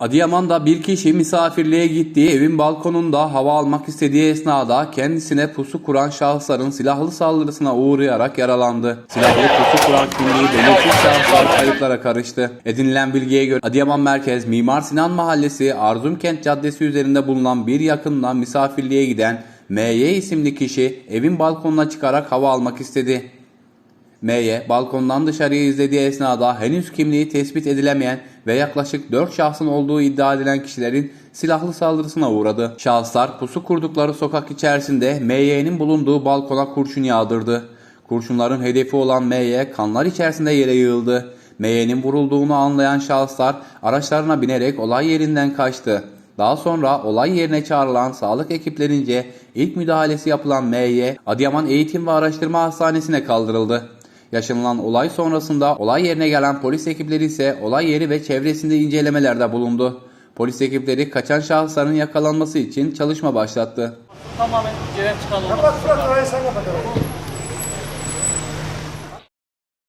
Adıyaman'da bir kişi misafirliğe gittiği evin balkonunda hava almak istediği esnada kendisine pusu kuran şahısların silahlı saldırısına uğrayarak yaralandı. Silahlı pusu kuran kimliği belirsiz şahıslar kayıplara karıştı. Edinilen bilgiye göre Adıyaman Merkez Mimar Sinan Mahallesi Arzumkent Caddesi üzerinde bulunan bir yakınla misafirliğe giden MY isimli kişi evin balkonuna çıkarak hava almak istedi. M'ye balkondan dışarıya izlediği esnada henüz kimliği tespit edilemeyen ve yaklaşık 4 şahsın olduğu iddia edilen kişilerin silahlı saldırısına uğradı. Şahıslar pusu kurdukları sokak içerisinde MY'nin bulunduğu balkona kurşun yağdırdı. Kurşunların hedefi olan MY kanlar içerisinde yere yığıldı. MY'nin vurulduğunu anlayan şahıslar araçlarına binerek olay yerinden kaçtı. Daha sonra olay yerine çağrılan sağlık ekiplerince ilk müdahalesi yapılan MY, Adıyaman Eğitim ve Araştırma Hastanesi'ne kaldırıldı. Yaşanılan olay sonrasında olay yerine gelen polis ekipleri ise olay yeri ve çevresinde incelemelerde bulundu. Polis ekipleri kaçan şahısların yakalanması için çalışma başlattı. Tamamen çıkan olmak. Kapat bırak orayı sen kapat orayı.